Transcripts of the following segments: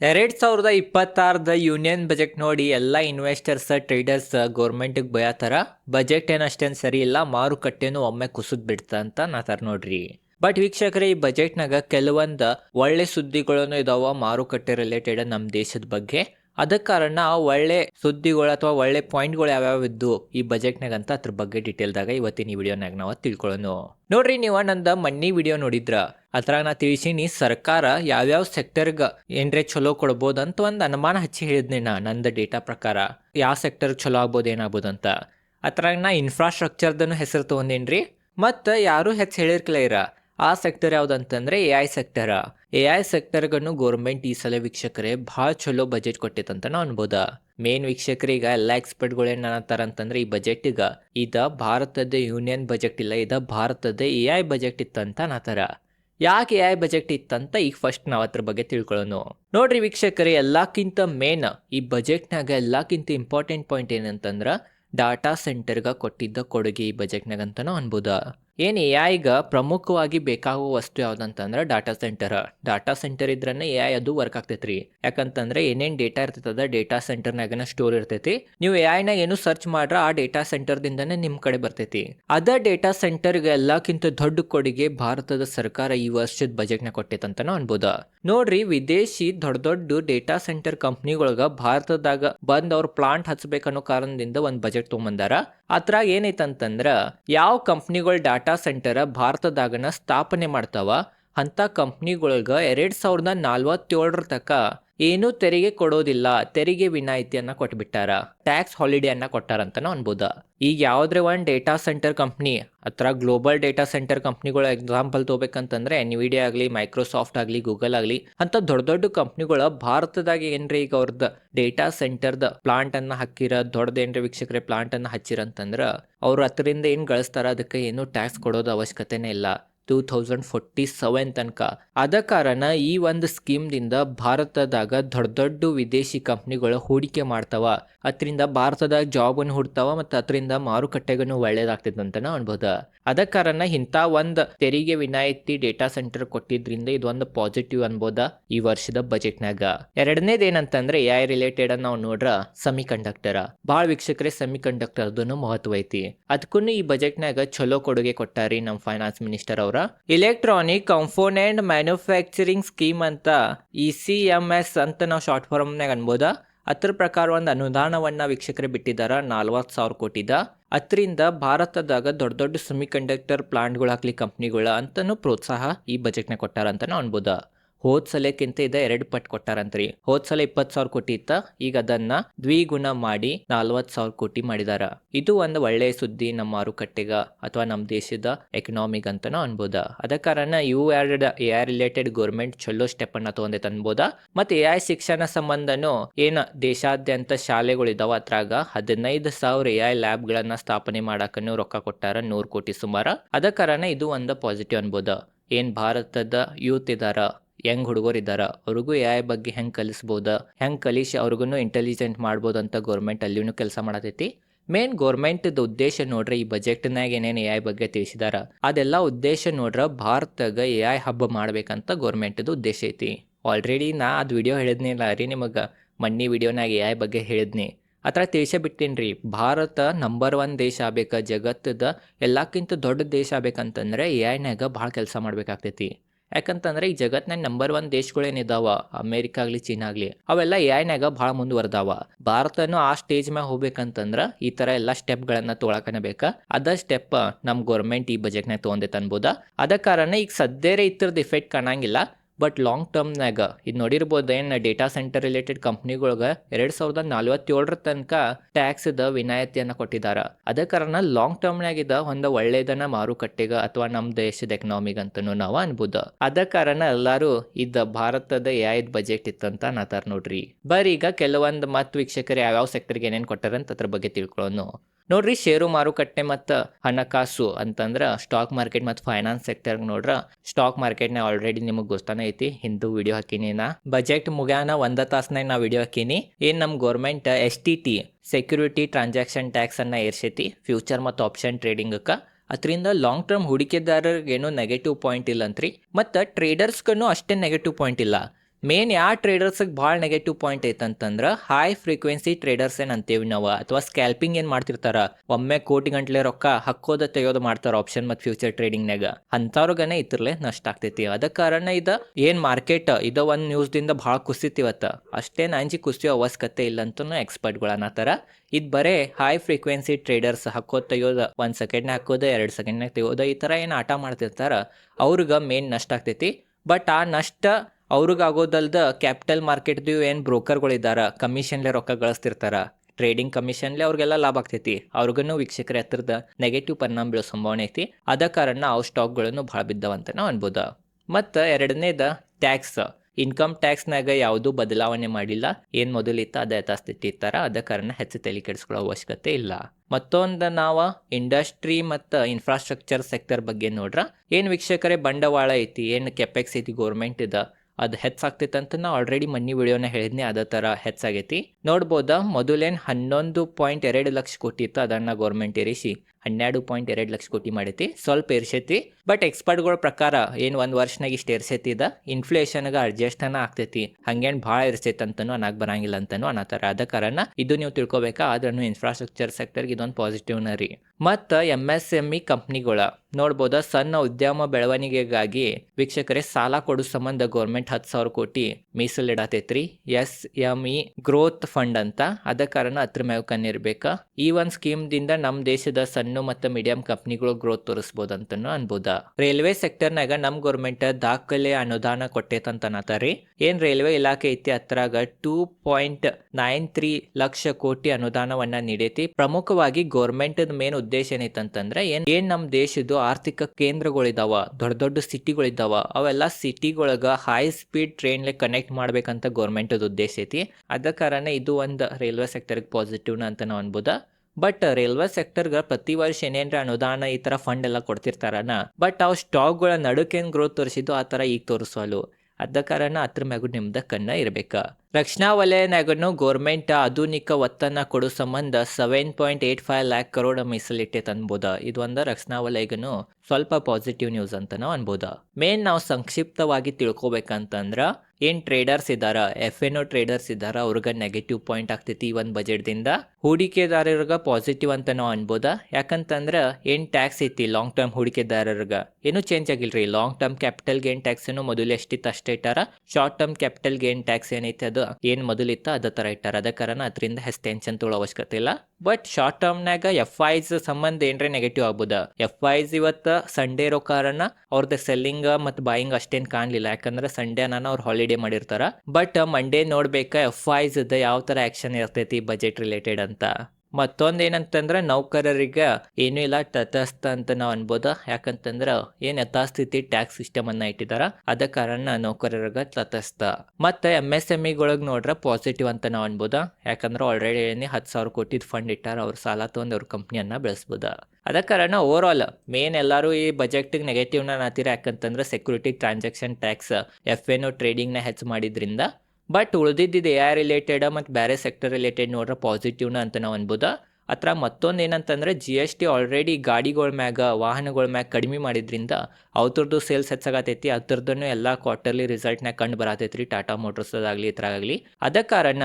ಎರಡ್ ಸಾವಿರದ ಇಪ್ಪತ್ತಾರದ union budget ನೋಡಿ ಎಲ್ಲ ಇನ್ವೆಸ್ಟರ್ಸ್, ಟ್ರೇಡರ್ಸ್, ಗೌರ್ಮೆಂಟಿಗೆ ಬಯತಾರ ಬಜೆಟ್ ಏನು ಅಷ್ಟೇನು ಸರಿ ಇಲ್ಲ, ಮಾರುಕಟ್ಟೆನೂ ಒಮ್ಮೆ ಕುಸಿದ್ ಬಿಡ್ತ ಅಂತ ನಾತಾರ ನೋಡ್ರಿ. ಬಟ್ ವೀಕ್ಷಕರೇ, ಈ ಬಜೆಟ್ನಾಗ ಕೆಲವೊಂದು ಒಳ್ಳೆ ಸುದ್ದಿಗಳನ್ನು ಇದಾವ ಮಾರುಕಟ್ಟೆ ರಿಲೇಟೆಡ್ ನಮ್ಮ ದೇಶದ ಬಗ್ಗೆ. ಅದ ಕಾರಣ ಒಳ್ಳೆ ಸುದ್ದಿಗಳು ಅಥವಾ ಒಳ್ಳೆ ಪಾಯಿಂಟ್ಗಳು ಯಾವ್ಯಾವ ಇದ್ದು ಈ ಬಜೆಟ್ನಾಗ ಅಂತ ಅದ್ರ ಬಗ್ಗೆ ಡೀಟೇಲ್ದಾಗ ಇವತ್ತಿನ ಈ ವಿಡಿಯೋನಾಗ ನಾವು ತಿಳ್ಕೊಳ್ಳೋಣ. ನೋಡ್ರಿ ನೀವು ನಂದ ಮಣ್ಣಿ ವಿಡಿಯೋ ನೋಡಿದ್ರ, ಅದ್ರಾಗ ನಾ ತಿಳಿಸೀನಿ ಸರ್ಕಾರ ಯಾವ್ಯಾವ ಸೆಕ್ಟರ್ಗೆ ಏನ್ರೆ ಚಲೋ ಕೊಡ್ಬೋದು ಅಂತ ಒಂದು ಅನುಮಾನ ಹಚ್ಚಿ ಹೇಳಿದ್ನಿ ನಾ ನಂದು ಡೇಟಾ ಪ್ರಕಾರ. ಯಾವ ಸೆಕ್ಟರ್ ಚಲೋ ಆಗ್ಬೋದು ಏನಾಗ್ಬೋದು ಅಂತ. ಅದ್ರಾಗ ನಾ ಇನ್ಫ್ರಾಸ್ಟ್ರಕ್ಚರ್ದನ್ನು ಹೆಸರು ತೊಗೊಂಡೇನ್ರಿ. ಮತ್ತು ಯಾರೂ ಹೆಚ್ಚು ಹೇಳಿರ್ಕಿಲ್ಲ ಇರ, ಆ sector ಯಾವ್ದಂತಂದ್ರೆ A I sector A I ಸೆಕ್ಟರ್ಗನ್ನು government ಈ ಸಲ ವೀಕ್ಷಕರೇ ಭಾಳ ಚಲೋ ಬಜೆಟ್ ಕೊಟ್ಟಿತ್ತಂತ ನಾವು ಅನ್ಬೋದ. ಮೇನ್ ವೀಕ್ಷಕರೀಗ ಎಲ್ಲ ಎಕ್ಸ್ಪರ್ಟ್ಗಳು ಏನು ಅಂತಂದ್ರೆ ಈ ಬಜೆಟ್ ಈಗ ಇದ ಭಾರತದ ಯೂನಿಯನ್ ಬಜೆಟ್ ಇಲ್ಲ, ಇದ ಭಾರತದ ಎ ಐ ಬಜೆಟ್ ಇತ್ತಂತ ಅನ್ನತಾರ ಯಾಕೆ ಎ ಐ ಬಜೆಟ್ ಇತ್ತಂತ ಈಗ ಫಸ್ಟ್ ನಾವು ಅದ್ರ ಬಗ್ಗೆ ತಿಳ್ಕೊಳ್ಳೋಣ ನೋಡ್ರಿ ವೀಕ್ಷಕರೇ, ಎಲ್ಲಕ್ಕಿಂತ ಮೇನ್ ಈ ಬಜೆಟ್ನಾಗ ಎಲ್ಲಕ್ಕಿಂತ ಇಂಪಾರ್ಟೆಂಟ್ ಪಾಯಿಂಟ್ ಏನಂತಂದ್ರೆ ಡಾಟಾ ಸೆಂಟರ್ಗೆ ಕೊಟ್ಟಿದ್ದ ಕೊಡುಗೆ ಈ ಬಜೆಟ್ನಾಗ ಅಂತನೂ ಅನ್ಬೋದ. ಏನು ಎ ಐಗ ಪ್ರಮುಖವಾಗಿ ಬೇಕಾಗುವ ವಸ್ತು ಯಾವುದಂತಂದ್ರೆ ಡಾಟಾ ಸೆಂಟರ್ ಡಾಟಾ ಸೆಂಟರ್ ಇದ್ರನ್ನ ಎ ಐ ಅದು ವರ್ಕ್ ಆಗ್ತೈತ್ರಿ. ಯಾಕಂತಂದ್ರೆ ಏನೇನ್ ಡೇಟಾ ಇರ್ತದ ಡೇಟಾ ಸೆಂಟರ್ನಾಗನ ಸ್ಟೋರ್ ಇರ್ತೈತಿ. ನೀವು ಎ ಐನ ಏನು ಸರ್ಚ್ ಮಾಡ್ರ ಆ ಡೇಟಾ ಸೆಂಟರ್ದಿಂದನೇ ನಿಮ್ ಕಡೆ ಬರ್ತೈತಿ. ಅದ ಡೇಟಾ ಸೆಂಟರ್ಗೆ ಎಲ್ಲಕ್ಕಿಂತ ದೊಡ್ಡ ಕೊಡುಗೆ ಭಾರತದ ಸರ್ಕಾರ ಈ ವರ್ಷದ ಬಜೆಟ್ನ ಕೊಟ್ಟೈತಂತ ಅನ್ಬೋದ. ನೋಡ್ರಿ ವಿದೇಶಿ ದೊಡ್ಡ ದೊಡ್ಡ ಡೇಟಾ ಸೆಂಟರ್ ಕಂಪ್ನಿಗಳಗ ಭಾರತದಾಗ ಬಂದ್ ಅವ್ರ ಪ್ಲಾಂಟ್ ಹಚ್ಬೇಕನ್ನೋ ಕಾರಣದಿಂದ ಒಂದ್ ಬಜೆಟ್ ತೊಗೊಂಬಂದಾರ. ಅದ್ರಾಗ ಏನೈತಂತಂದ್ರ ಯಾವ ಕಂಪ್ನಿಗಳು ಡಾಟಾ ಸೆಂಟರ್ ಭಾರತದಾಗನ ಸ್ಥಾಪನೆ ಮಾಡ್ತಾವ. ಅಂತ ಕಂಪ್ನಿಗಳಿಗೆ ಎರಡ್ ಸಾವಿರದ ನಲ್ವತ್ತೇಳರ ತಕ ಏನೂ ತೆರಿಗೆ ಕೊಡೋದಿಲ್ಲ, ತೆರಿಗೆ ವಿನಾಯಿತಿಯನ್ನ ಕೊಟ್ಬಿಟ್ಟಾರ. ಟ್ಯಾಕ್ಸ್ ಹಾಲಿಡೇಯನ್ನ ಕೊಟ್ಟಾರಂತನೂ ಅನ್ಬೋದ. ಈಗ ಯಾವ್ದ್ರೆ ಒಂದು ಡೇಟಾ ಸೆಂಟರ್ ಕಂಪ್ನಿ ಅತ್ರ ಗ್ಲೋಬಲ್ ಡೇಟಾ ಸೆಂಟರ್ ಕಂಪ್ನಿಗಳ ಎಕ್ಸಾಂಪಲ್ ತಗೋಬೇಕಂತಂದ್ರೆ ಎನ್ವಿಡಿಯಾ ಆಗಲಿ ಮೈಕ್ರೋಸಾಫ್ಟ್ ಆಗಲಿ ಗೂಗಲ್ ಆಗಲಿ ಅಂತ ದೊಡ್ಡ ದೊಡ್ಡ ಕಂಪ್ನಿಗಳು ಭಾರತದಾಗ ಏನ್ರಿ ಈಗ ಅವ್ರದ್ದು ಡೇಟಾ ಸೆಂಟರ್ದ ಪ್ಲಾಂಟ್ ಅನ್ನ ಹಾಕಿರ ವೀಕ್ಷಕರೇ ಪ್ಲಾಂಟ್ ಅನ್ನ ಹಚ್ಚಿರಂತಂದ್ರ, ಅವ್ರು ಅದರಿಂದ ಏನ್ ಗಳಿಸ್ತಾರ, ಅದಕ್ಕೆ ಏನು ಟ್ಯಾಕ್ಸ್ ಕೊಡೋದು ಅವಶ್ಯಕತೆನೇ ಇಲ್ಲ. ಟೂ ತೌಸಂಡ್ ಫೋರ್ಟಿ ಸೆವೆನ್ ತನಕ. ಆದ ಕಾರಣ ಈ ಒಂದು ಸ್ಕೀಮ್ದಿಂದ ಭಾರತದಾಗ ದೊಡ್ಡ ದೊಡ್ಡ ವಿದೇಶಿ ಕಂಪ್ನಿಗಳು ಹೂಡಿಕೆ ಮಾಡ್ತಾವ. ಅದರಿಂದ ಭಾರತದಾಗ ಅನ್ನು ಹುಡ್ತಾವ ಮತ್ತು ಅದರಿಂದ ಮಾರುಕಟ್ಟೆಗೂ ಒಳ್ಳೇದಾಗ್ತದಂತ ಅನ್ಬೋದು. ಅದ ಕಾರಣ ಇಂಥ ಒಂದು ತೆರಿಗೆ ವಿನಾಯಿತಿ ಡೇಟಾ ಸೆಂಟರ್ ಕೊಟ್ಟಿದ್ರಿಂದ ಇದೊಂದು ಪಾಸಿಟಿವ್ ಅನ್ಬೋದ ಈ ವರ್ಷದ ಬಜೆಟ್ನಾಗ ಎರಡನೇದು ಏನಂತಂದ್ರೆ ಎ ಐ ರಿಲೇಟೆಡ್ ನಾವು ನೋಡ್ರ ಸೆಮಿ ಕಂಡಕ್ಟರ್ ಭಾಳ ವೀಕ್ಷಕರೇ ಸೆಮಿ ಅದನ್ನು ಮಹತ್ವ ಐತಿ. ಅದಕ್ಕೂ ಈ ಬಜೆಟ್ನಾಗ ಚಲೋ ಕೊಡುಗೆ ಕೊಟ್ಟಾರಿ ನಮ್ಮ ಫೈನಾನ್ಸ್ ಮಿನಿಸ್ಟರ್ ಅವರ. ಇಲೆಕ್ಟ್ರಾನಿಕ್ ಕಂಪೋನೆಂಟ್ ಮ್ಯಾನುಫ್ಯಾಕ್ಚರಿಂಗ್ ಸ್ಕೀಮ್ ಅಂತ ಇ ಸಿ ಎಂ ಎಸ್ ಅಂತ ನಾವು ಶಾರ್ಟ್ ಫಾರ್ಮ್ನಾಗ ಅನ್ಬೋದ. ಅದ್ರ ಪ್ರಕಾರ ಒಂದು ಅನುದಾನವನ್ನ ವೀಕ್ಷಕರೇ ಬಿಟ್ಟಿದ್ದಾರ ನಲ್ವತ್ತು ಸಾವಿರ ಕೋಟಿದ. ಅದರಿಂದ ಭಾರತದಾಗ ದೊಡ್ಡ ದೊಡ್ಡ ಸೆಮಿಕಂಡಕ್ಟರ್ ಪ್ಲಾಂಟ್ಗಳು ಹಾಕ್ಲಿ ಕಂಪ್ನಿಗಳ ಅಂತನೂ ಪ್ರೋತ್ಸಾಹ ಈ ಬಜೆಟ್ನ ಕೊಟ್ಟಾರ ಅಂತ ಅನ್ಬೋದ. ಹೋದ್ ಸಲಕ್ಕಿಂತ ಇದ ಎರಡು ಪಟ್ಟು ಕೊಟ್ಟಾರಂತ್ರಿ. ಹೋದ್ ಸಲ ಇಪ್ಪತ್ತು ಸಾವಿರ ಕೋಟಿ ಇತ್ತ, ಈಗ ಅದನ್ನ ದ್ವಿಗುಣ ಮಾಡಿ ನಲ್ವತ್ತು ಸಾವಿರ ಕೋಟಿ ಮಾಡಿದಾರ. ಇದು ಒಂದು ಒಳ್ಳೆಯ ಸುದ್ದಿ ನಮ್ಮ ಮಾರುಕಟ್ಟೆಗ ಅಥವಾ ನಮ್ಮ ದೇಶದ ಎಕನಾಮಿಗ್ ಅಂತನೂ ಅನ್ಬೋದ. ಅದ ಕಾರಣ ಯು ಎರಡು ಎ ಐ ರಿಲೇಟೆಡ್ ಗೌರ್ಮೆಂಟ್ ಚಲೋ ಸ್ಟೆಪ್ ಅನ್ನ ತಗೊಂಡೈತೆ ಅನ್ಬೋದ ಮತ್ತೆ ಎ ಐ ಶಿಕ್ಷಣ ಸಂಬಂಧನು ಏನ ದೇಶಾದ್ಯಂತ ಶಾಲೆಗಳಿದಾವ ಅದ್ರಾಗ ಹದಿನೈದು ಸಾವಿರ ಎ ಐ ಲ್ಯಾಬ್ಗಳನ್ನ ಸ್ಥಾಪನೆ ಮಾಡಾಕನು ರೊಕ್ಕ ಕೊಟ್ಟಾರ ನೂರು ಕೋಟಿ ಸುಮಾರ. ಅದ ಕಾರಣ ಇದು ಒಂದು ಪಾಸಿಟಿವ್ ಅನ್ಬೋದ. ಏನ್ ಭಾರತದ ಯೂತ್ ಇದಾರ ಯಂಗ್ ಹುಡುಗರು ಇದ್ದಾರ, ಅವ್ರಿಗೂ ಎ ಐ ಬಗ್ಗೆ ಹೆಂಗೆ ಕಲಿಸ್ಬೋದು, ಹೆಂಗೆ ಕಲಿಸಿ ಅವ್ರಿಗೂ ಇಂಟೆಲಿಜೆಂಟ್ ಮಾಡ್ಬೋದು ಅಂತ ಗೌರ್ಮೆಂಟ್ ಅಲ್ಲಿನೂ ಕೆಲಸ ಮಾಡತೈತಿ. ಮೇನ್ ಗೌರ್ಮೆಂಟ್ದ ಉದ್ದೇಶ ನೋಡ್ರಿ, ಈ ಬಜೆಟ್ನಾಗ ಏನೇನು ಎ ಐ ಬಗ್ಗೆ ತಿಳಿಸಿದಾರ, ಅದೆಲ್ಲ ಉದ್ದೇಶ ನೋಡ್ರ ಭಾರತದಾಗ ಎ ಐ ಹಬ್ಬ ಮಾಡ್ಬೇಕಂತ ಗೌರ್ಮೆಂಟ್ದು ಉದ್ದೇಶ ಐತಿ. ಆಲ್ರೆಡಿ ನಾ ಅದು ವಿಡಿಯೋ ಹೇಳಿದ್ನಿಲ್ಲ ರೀ ನಿಮಗೆ ಮನ್ನಿ ವಿಡಿಯೋನಾಗ ಎ ಐ ಬಗ್ಗೆ ಹೇಳಿದ್ನಿ. ಆ ತಿಳಿಸೇ ಬಿಡ್ತೀನಿ ರೀ ಭಾರತ ನಂಬರ್ ಒನ್ ದೇಶ ಆಗ್ಬೇಕು, ಜಗತ್ತದ ಎಲ್ಲಕ್ಕಿಂತ ದೊಡ್ಡ ದೇಶ ಆಗ್ಬೇಕಂತಂದ್ರೆ ಎ ಐನಾಗ ಭಾಳ ಕೆಲಸ ಮಾಡ್ಬೇಕಾಗ್ತೈತಿ. ಯಾಕಂತಂದ್ರೆ ಈ ಜಗತ್ನಾಗ ನಂಬರ್ ಒನ್ ದೇಶಗಳೇನಿದಾವ? ಅಮೇರಿಕಾ ಆಗಲಿ, ಚೀನಾ ಆಗಲಿ, ಅವೆಲ್ಲ ಎ ಐನಾಗ ಭಾಳ ಮುಂದುವರೆದಾವ. ಭಾರತನು ಆ ಸ್ಟೇಜ್ ಮ್ಯಾಗ ಹೋಗ್ಬೇಕಂತಂದ್ರ ಈ ತರ ಎಲ್ಲ ಸ್ಟೆಪ್ಗಳನ್ನ ತೊಳಕನ ಬೇಕಾ. ಅದ ಸ್ಟೆಪ್ ನಮ್ ಗೌರ್ಮೆಂಟ್ ಈ ಬಜೆಟ್ನಾಗ ತೊಗೊಂಡೈತೆ ಅನ್ಬೋದ ಅದ ಕಾರಣ ಈಗ ಸದ್ಯರೇ ಇತರದ ಇಫೆಕ್ಟ್ ಕಾಣಂಗಿಲ್ಲ. ಬಟ್ ಲಾಂಗ್ ಟರ್ಮ್ನಾಗ ಇದು ನೋಡಿರ್ಬೋದು ಏನು ಡೇಟಾ ಸೆಂಟರ್ ರಿಲೇಟೆಡ್ ಕಂಪ್ನಿಗಳ್ಗೆ ಎರಡು ಸಾವಿರದ ನಲ್ವತ್ತೇಳರ ತನಕ ಟ್ಯಾಕ್ಸ್ದ ವಿನಾಯಿತಿಯನ್ನು ಕೊಟ್ಟಿದ್ದಾರೆ ಅದೇ ಕಾರಣ ಲಾಂಗ್ ಟರ್ಮ್ನಾಗ ಇದ ಒಂದು ಒಳ್ಳೆಯದನ್ನ ಮಾರುಕಟ್ಟೆಗೆ ಅಥವಾ ನಮ್ಮ ದೇಶದ ಎಕನಾಮಿಗ್ ಅಂತನೂ ನಾವು ಅನ್ಬೋದು. ಅದ ಕಾರಣ ಎಲ್ಲರೂ ಇದ್ದ ಭಾರತದ ಯಾವ್ದು ಬಜೆಟ್ ಇತ್ತಂತ ನಾತಾರ ನೋಡ್ರಿ. ಬರೀ ಈಗ ಕೆಲವೊಂದು ಮತ್ ವೀಕ್ಷಕರು ಯಾವ್ಯಾವ ಸೆಕ್ಟರ್ಗೆ ಏನೇನು ಕೊಟ್ಟಾರಂತ ಅದ್ರ ಬಗ್ಗೆ ತಿಳ್ಕೊಳ್ಳೋನು ನೋಡ್ರಿ ಷೇರು ಮಾರುಕಟ್ಟೆ ಮತ್ತು ಹಣಕಾಸು ಅಂತಂದ್ರೆ ಸ್ಟಾಕ್ ಮಾರ್ಕೆಟ್ ಮತ್ತು ಫೈನಾನ್ಸ್ ಸೆಕ್ಟರ್ ನೋಡ್ರ ಸ್ಟಾಕ್ ಮಾರ್ಕೆಟ್ನ ಆಲ್ರೆಡಿ ನಿಮಗೆ ಗೊತ್ತಾನ ಐತಿ. ಹಿಂದೂ ವಿಡಿಯೋ ಹಾಕಿನಿ ನಾ. ಬಜೆಟ್ ಮುಗ್ಯಾನ ಒಂದ ತಾಸ್ನಾಗ ನಾ ವಿಡಿಯೋ ಹಾಕಿನಿ. ಏನ್ ನಮ್ಮ government S T T security transaction tax ಅನ್ನ ಏರ್ಸೈತಿ. ಫ್ಯೂಚರ್ ಮತ್ತು ಆಪ್ಷನ್ ಟ್ರೇಡಿಂಗಕ್ಕೆ ಅದರಿಂದ ಲಾಂಗ್ ಟರ್ಮ್ ಹೂಡಿಕೆದಾರರಿಗೇನು ನೆಗೆಟಿವ್ ಪಾಯಿಂಟ್ ಇಲ್ಲಂತ್ರಿ. ಮತ್ತು ಟ್ರೇಡರ್ಸ್ಗೂ ಅಷ್ಟೇ ನೆಗೆಟಿವ್ ಪಾಯಿಂಟ್ ಇಲ್ಲ. ಮೇನ್ ಯಾವ ಟ್ರೇಡರ್ಸ್ಗೆ ಭಾಳ ನೆಗೆಟಿವ್ ಪಾಯಿಂಟ್ ಐತಂತಂದ್ರೆ ಹೈ ಫ್ರೀಕ್ವೆನ್ಸಿ ಟ್ರೇಡರ್ಸ್ ಏನು ಅಂತೀವಿ ನಾವು? ಅಥವಾ ಸ್ಕ್ಯಾಲ್ಪಿಂಗ್ ಏನು ಮಾಡ್ತಿರ್ತಾರ? ಒಮ್ಮೆ ಕೋಟಿ ಗಂಟ್ಲೆ ರೊಕ್ಕ ಹಕ್ಕೋದ ತೆಗೋದು ಮಾಡ್ತಾರ ಆಪ್ಷನ್ ಮತ್ತು ಫ್ಯೂಚರ್ ಟ್ರೇಡಿಂಗ್ನಾಗ ಅಂಥವ್ರಿಗನೆ ಇದ್ರಲೆ ನಷ್ಟ ಆಗ್ತೈತಿ. ಅದ ಕಾರಣ ಇದು ಏನು ಮಾರ್ಕೆಟ್ ಇದು ಒಂದು ನ್ಯೂಸ್ ದಿಂದ ಭಾಳ ಕುಸಿತಿವತ್ತ. ಅಷ್ಟೇನು ಅಂಜಿ ಕುಸಿಯೋ ಅವಶ್ಯಕತೆ ಇಲ್ಲ ಅಂತ ಎಕ್ಸ್ಪರ್ಟ್ಗಳು ಅನ್ನತಾರ. ಇದು ಬರೇ ಹೈ ಫ್ರೀಕ್ವೆನ್ಸಿ ಟ್ರೇಡರ್ಸ್ ಹಾಕೋದ್ ತೆಗೆಯೋದ, ಒಂದು ಸೆಕೆಂಡ್ನಾಗ ಹಾಕೋದು ಎರಡು ಸೆಕೆಂಡ್ನಾಗ ತೆಗೋದ ಈ ಥರ ಏನು ಆಟ ಮಾಡ್ತಿರ್ತಾರ. ಅವ್ರಿಗೆ ಮೇನ್ ನಷ್ಟ ಆಗ್ತೈತಿ. ಬಟ್ ಆ ನಷ್ಟ ಅವ್ರಿಗಾಗೋದಲ್ದ ಕ್ಯಾಪಿಟಲ್ ಮಾರ್ಕೆಟ್ದು ಏನು ಬ್ರೋಕರ್ಗಳಿದ್ದಾರ, ಕಮಿಷನ್ಲೆ ರೊಕ್ಕ ಗಳಿಸ್ತಿರ್ತಾರ, ಟ್ರೇಡಿಂಗ್ ಕಮಿಷನ್ಲೆ ಅವ್ರಿಗೆಲ್ಲ ಲಾಭ ಆಗ್ತೈತಿ. ಅವ್ರಿಗೂ ವೀಕ್ಷಕರ ಹತ್ರದ ನೆಗೆಟಿವ್ ಪರಿಣಾಮ ಬೀಳೋ ಸಂಭಾವನೆ ಐತಿ. ಅದ ಕಾರಣ ಅವು ಸ್ಟಾಕ್ಗಳನ್ನು ಭಾಳ ಬಿದ್ದವಂತ ನಾವು ಅನ್ಬೋದು. ಮತ್ತು ಎರಡನೇದ ಟ್ಯಾಕ್ಸ್. ಇನ್ಕಮ್ ಟ್ಯಾಕ್ಸ್ನಾಗ ಯಾವುದೂ ಬದಲಾವಣೆ ಮಾಡಿಲ್ಲ. ಏನು ಮೊದಲಿತ್ತ ಅದೇ ಯಥಾಸ್ಥಿತಿ ಇತ್ತಾರ. ಅದ ಕಾರಣ ಹೆಚ್ಚು ತಲೆ ಕೆಡಿಸ್ಕೊಳ್ಳೋ ಅವಶ್ಯಕತೆ ಇಲ್ಲ. ಮತ್ತೊಂದು ನಾವು ಇಂಡಸ್ಟ್ರಿ ಮತ್ತು ಇನ್ಫ್ರಾಸ್ಟ್ರಕ್ಚರ್ ಸೆಕ್ಟರ್ ಬಗ್ಗೆ ನೋಡ್ರ. ಏನು ವೀಕ್ಷಕರೇ ಬಂಡವಾಳ ಐತಿ, ಏನು ಕೆಪೆಕ್ಸ್ ಐತಿ ಗೌರ್ಮೆಂಟ್ ಇದ. ಅದು ಹೆಚ್ಚಾಗ್ತೈತೆ ಅಂತ ನಾ ಆಲ್ರೆಡಿ ಮನ್ನಿ ವಿಡಿಯೋನ ಹೇಳಿದ್ನಿ, ಅದೇ ಥರ ಹೆಚ್ಚಾಗೈತಿ. ನೋಡ್ಬೋದಾ, ಮೊದಲೇನು ಹನ್ನೊಂದು ಪಾಯಿಂಟ್ ಎರಡು ಲಕ್ಷ ಕೊಟ್ಟಿತ್ತು ಅದನ್ನ ಗೌರ್ಮೆಂಟ್ ಇರಿಸಿ ಹನ್ನೆರಡು ಪಾಯಿಂಟ್ ಎರಡು ಲಕ್ಷ ಕೋಟಿ ಮಾಡೈತಿ ಸ್ವಲ್ಪ ಇರ್ಸೈತಿ ಬಟ್ ಎಕ್ಸ್ಪರ್ಟ್ಗಳ ಪ್ರಕಾರ ಏನು ಒಂದು ವರ್ಷನಾಗ ಇಷ್ಟು ಏರ್ಸೈತಿ ಇದ ಇನ್ಫ್ಲೇಷನ್ಗೆ ಅಡ್ಜಸ್ಟನ ಆಗ್ತೈತಿ. ಹಂಗೇನು ಭಾಳ ಇರ್ಸೈತಿ ಅಂತನೂ ಅನ್ನಕ್ಕೆ ಬರಂಗಿಲ್ಲ ಅಂತನೂ ಅನ್ನತ್ತಾರ ಅದ ಕಾರಣ ಇದು ನೀವು ತಿಳ್ಕೊಬೇಕಾ? ಆದ್ರೂ ಇನ್ಫ್ರಾಸ್ಟ್ರಕ್ಚರ್ ಸೆಕ್ಟರ್ಗೆ ಇದೊಂದು ಪಾಸಿಟಿವ್ನ ರೀ. ಮತ್ತು ಎಂ ಎಸ್ ಎಂ ಇ ಕಂಪ್ನಿಗಳ ನೋಡ್ಬೋದ ಸಣ್ಣ ಉದ್ಯಮ ಬೆಳವಣಿಗೆಗಾಗಿ ವೀಕ್ಷಕರೇ ಸಾಲ ಕೊಡೋ ಸಂಬಂಧ ಗೌರ್ಮೆಂಟ್ ಹತ್ತು ಸಾವಿರ ಕೋಟಿ ಮೀಸಲಿಡತೈತ್ರಿ S M E growth fund ಅಂತ. ಅದ ಕಾರಣ ಅದ್ರ ಮ್ಯಾಗ ಕಣ್ಣಿರ್ಬೇಕಾ ಈ ಒಂದು ಸ್ಕೀಮ್ದಿಂದ ನಮ್ಮ ದೇಶದ ಸಣ್ಣ ಮತ್ತು ಮೀಡಿಯಂ ಕಂಪ್ನಿಗಳು ಗ್ರೋತ್ ತೋರಿಸ್ಬೋದು ಅಂತ ಅನ್ಬೋದ. ರೈಲ್ವೆ ಸೆಕ್ಟರ್ನಾಗ ನಮ್ಮ ಗೌರ್ಮೆಂಟ್ ದಾಖಲೆ ಅನುದಾನ ಕೊಟ್ಟೈತಂತ ಅನ್ನತಾರಿ ಏನ್ ರೈಲ್ವೆ ಇಲಾಖೆ ಐತಿ ಅತ್ರಾಗ two point nine three lakh ಕೋಟಿ ಅನುದಾನವನ್ನ ನೀಡೈತಿ. ಪ್ರಮುಖವಾಗಿ ಗೌರ್ಮೆಂಟ್ ಮೇನ್ ಉದ್ದೇಶ ಏನೈತಂತಂದ್ರೆ ಏನ್ ಏನ್ ನಮ್ಮ ದೇಶದ್ದು ಆರ್ಥಿಕ ಕೇಂದ್ರಗಳಿದಾವ, ದೊಡ್ಡ ದೊಡ್ಡ ಸಿಟಿಗಳಿದಾವ ಅವೆಲ್ಲ ಸಿಟಿಗೊಳಗ ಹೈ ಸ್ಪೀಡ್ ಟ್ರೈನ್ ಕನೆಕ್ಟ್ ಮಾಡ್ಬೇಕಂತ ಗೌರ್ಮೆಂಟ್ ಉದ್ದೇಶ ಐತಿ. ಅದ ಕಾರಣ ಇದು ಒಂದು ರೈಲ್ವೆ ಸೆಕ್ಟರ್ಗೆ ಪಾಸಿಟಿವ್ ಅಂತ ನಾವು ಅನ್ಬೋದ. ಬಟ್ ರೈಲ್ವೆ ಸೆಕ್ಟರ್ಗೆ ಪ್ರತಿ ವರ್ಷ ಏನೇನ್ರ ಅನುದಾನ ಈ ಥರ ಫಂಡ್ ಎಲ್ಲ ಕೊಡ್ತಿರ್ತಾರನ? ಬಟ್ ಅವು ಸ್ಟಾಕ್ಗಳ ನಡುಕೇನು ಗ್ರೋತ್ ತೋರಿಸಿದ್ದು ಆ ಥರ ಈಗ ತೋರಿಸೋಲು ಅದ ಕಾರಣ ಅದ್ರ ಮ್ಯಾಗು ನಿಮ್ದ ಕಣ್ಣ ಇರಬೇಕ. ರಕ್ಷಣಾ ವಲಯನಾಗನು ಗೋರ್ಮೆಂಟ್ ಆಧುನಿಕ ಒತ್ತನ್ನ ಕೊಡೋ ಸಂಬಂಧ seven point eight five lakh crore ಮೀಸಲಿಟ್ಟೆ ಅನ್ಬೋದ. ಇದು ಒಂದು ರಕ್ಷಣಾ ವಲಯಗನು ಸ್ವಲ್ಪ ಪಾಸಿಟಿವ್ ನ್ಯೂಸ್ ಅಂತ ಅನ್ಬೋದ. ಮೇನ್ ನಾವು ಸಂಕ್ಷಿಪ್ತವಾಗಿ ತಿಳ್ಕೊಬೇಕಂತಂದ್ರ, ಏನ್ ಟ್ರೇಡರ್ಸ್ ಇದ್ದಾರ ಎಫ್ ಎನ್ ಒ ಟ್ರೇಡರ್ಸ್ ಇದ್ದಾರ, ಅವ್ರಿಗೆ ನೆಗೆಟಿವ್ ಪಾಯಿಂಟ್ ಆಗ್ತೈತಿ ಈ ಒಂದು ಬಜೆಟ್ದಿಂದ ಹೂಡಿಕೆದಾರರಿಗೆ ಪಾಸಿಟಿವ್ ಅಂತ ನಾವು ಅನ್ಬೋದ. ಯಾಕಂತಂದ್ರ, ಏನ್ ಟ್ಯಾಕ್ಸ್ ಐತಿ ಲಾಂಗ್ ಟರ್ಮ್ ಹೂಡಿಕೆದಾರರಿಗೆ? ಏನು change ಆಗಿಲ್ರಿ. Long term capital gain tax ಏನು ಮೊದಲು ಎಷ್ಟಿತ್ತು ಅಷ್ಟೇ ಇಟ್ಟಾರ? Short term capital gain tax ಏನೈತಿ ಅದು? ಏನ್ ಮೊದಲಿತ್ತ ಅದ ತರ ಇಟ್ಟಾರ. ಅದ ಕಾರಣ ಅದರಿಂದ ಹೆಸ್ ಟೆನ್ಷನ್ ತೊಳೋ ಅವಶ್ಯಕತೆ ಇಲ್ಲ. ಬಟ್ ಶಾರ್ಟ್ ಟರ್ಮ್ನಾಗ ಎಫ್ ಐಸ್ ಸಂಬಂಧ ಏನ್ರೆ ನೆಗೆಟಿವ್ ಆಗ್ಬೋದ? ಎಫ್ ಐಸ್ ಇವತ್ತ ಸಂಡೇ ಇರೋ ಕಾರಣ ಅವ್ರದ್ದು ಸೆಲ್ಲಿಂಗ್ ಮತ್ತು ಬಾಯಿಂಗ್ ಅಷ್ಟೇನ್ ಕಾಣಲಿಲ್ಲ. ಯಾಕಂದ್ರೆ ಸಂಡೇ ನಾನು ಅವ್ರು ಹಾಲಿಡೇ ಮಾಡಿರ್ತಾರ. ಬಟ್ ಮಂಡೇ ನೋಡ್ಬೇಕ ಎಫ್ ಐಸ್ ಯಾವ ತರ ಆಕ್ಷನ್ ಇರ್ತೈತಿ ಬಜೆಟ್ ರಿಲೇಟೆಡ್ ಅಂತ. ಮತ್ತೊಂದ್ ಏನಂತಂದ್ರೆ ನೌಕರರಿಗೆ ಏನೂ ಇಲ್ಲ ತಟಸ್ಥ ಅಂತ ನಾವು ಅನ್ಬೋದು. ಯಾಕಂತಂದ್ರ ಏನ್ ಯಥಾಸ್ಥಿತಿ ಟ್ಯಾಕ್ಸ್ ಸಿಸ್ಟಮ್ ಅನ್ನ ಇಟ್ಟಿದಾರ, ಅದ ಕಾರಣ ನೌಕರರಿಗೆ ತಟಸ್ಥ ಮತ್ತೆ ಎಂ ಎಸ್ ಎಂ ಇಗೊಳಗ್ ನೋಡ್ರೆ ಪಾಸಿಟಿವ್ ಅಂತ ನಾವು ಅನ್ಬೋದ. ಯಾಕಂದ್ರೆ ಆಲ್ರೆಡಿ ಏನಿ ಹತ್ತು ಸಾವಿರ ಕೋಟಿದ್ ಫಂಡ್ ಇಟ್ಟಾರ, ಅವ್ರ ಸಾಲ ತಗೊಂಡ್ ಅವ್ರ ಕಂಪ್ನಿಯನ್ನ ಬೆಳೆಸ್ಬೋದ. ಅದ ಕಾರಣ ಓವರ್ ಆಲ್ ಮೇನ್ ಎಲ್ಲರೂ ಈ ಬಜೆಟ್ ನೆಗೆಟಿವ್ನ ನಾತೀರ ಯಾಕಂತಂದ್ರೆ security transaction tax F N ಟ್ರೇಡಿಂಗ್ನ ಹೆಚ್ಚು ಮಾಡಿದ್ರಿಂದ ಬಟ್ ಉಳಿದಿದ್ದು ಎ ಐ ರಿಲೇಟೆಡ್ ಮತ್ತು ಬೇರೆ ಸೆಕ್ಟರ್ ರಿಲೇಟೆಡ್ ನೋಡ್ರೆ ಪಾಸಿಟಿವ್ನ ಅಂತ ನಾವು ಅನ್ಬೋದು. ಅತ್ರ ಮತ್ತೊಂದು ಏನಂತಂದ್ರೆ ಜಿ ಎಸ್ ಟಿ ಆಲ್ರೆಡಿ ಗಾಡಿಗಳ ಮ್ಯಾಗ, ವಾಹನಗಳ ಮ್ಯಾಗ ಕಡಿಮೆ ಮಾಡಿದ್ರಿಂದ ಅವ್ರದ್ದು ಸೇಲ್ಸ್ ಹೆಚ್ಚಾಗತೈತಿ ಅದ್ರದ್ದು ಎಲ್ಲ ಕ್ವಾರ್ಟರ್ಲಿ ರಿಸಲ್ಟ್ನಾಗ ಕಂಡು ಬರತೈತ್ರಿ ಟಾಟಾ ಮೋಟರ್ಸ್ದಾಗಲಿ ಆಗಲಿ ಅದ ಕಾರಣ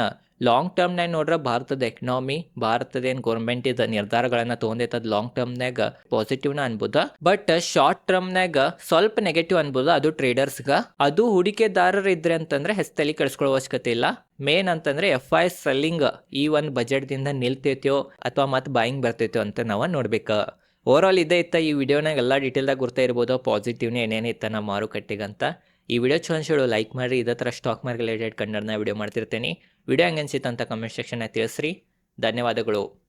ಲಾಂಗ್ ಟರ್ಮ್ನಾಗ ನೋಡ್ರೆ ಭಾರತದ ಎಕನಾಮಿ ಭಾರತದ ಏನು ಗೌರ್ಮೆಂಟ್ ಇದ ನಿರ್ಧಾರಗಳನ್ನ ತೊಗೊಂಡೈತದ ಲಾಂಗ್ ಟರ್ಮ್ನಾಗ ಪಾಸಿಟಿವ್ನ ಅನ್ಬೋದ. ಬಟ್ ಶಾರ್ಟ್ ಟರ್ಮ್ನಾಗ ಸ್ವಲ್ಪ ನೆಗೆಟಿವ್ ಅನ್ಬೋದು ಅದು ಟ್ರೇಡರ್ಸ್ಗೆ ಅದು ಹೂಡಿಕೆದಾರರು ಇದ್ರೆ ಅಂತಂದ್ರೆ ಹೆಸ್ತಲ್ಲಿ ಕಳ್ಸ್ಕೊಳ್ಳೋ ಅವಶ್ಯಕತೆ ಇಲ್ಲ. ಮೇನ್ ಅಂತಂದ್ರೆ ಎಫ್ ಐ ಸೆಲ್ಲಿಂಗ್ ಈ ಒಂದು ಬಜೆಟ್ದಿಂದ ನಿಲ್ತೈತೋ ಅಥವಾ ಮತ್ತೆ ಬಾಯಿಂಗ್ ಬರ್ತೈತೋ ಅಂತ ನಾವು ನೋಡ್ಬೇಕು. ಓವರ್ ಆಲ್ ಇದೇ ಇತ್ತ ಈ ವಿಡಿಯೋನಾಗ ಎಲ್ಲ ಡೀಟೇಲ್ದಾಗ ಗುರ್ತಾ ಇರ್ಬೋದು ಪಾಸಿಟಿವ್ನೇ ಏನೇನು ಇತ್ತ ನಮ್ಮ ಮಾರುಕಟ್ಟೆಗಂತ ಈ ವಿಡಿಯೋ ಚೆನ್ನಾಗಿ ಲೈಕ್ ಮಾಡಿರಿ, ಇದೇ ಥರ ಸ್ಟಾಕ್ ಮಾರ್ಕೆಟ್ ರಿಲೇಟೆಡ್ ಕನ್ನಡನ ವಿಡಿಯೋ ಮಾಡ್ತಿರ್ತೀನಿ. ವಿಡಿಯೋ ಹೆಂಗೆ ಅನಿಸಿತ್ತು ಅಂತ ಕಮೆಂಟ್ ಸೆಕ್ಷನ್ನಾಗ ತಿಳಿಸ್ರಿ. ಧನ್ಯವಾದಗಳು.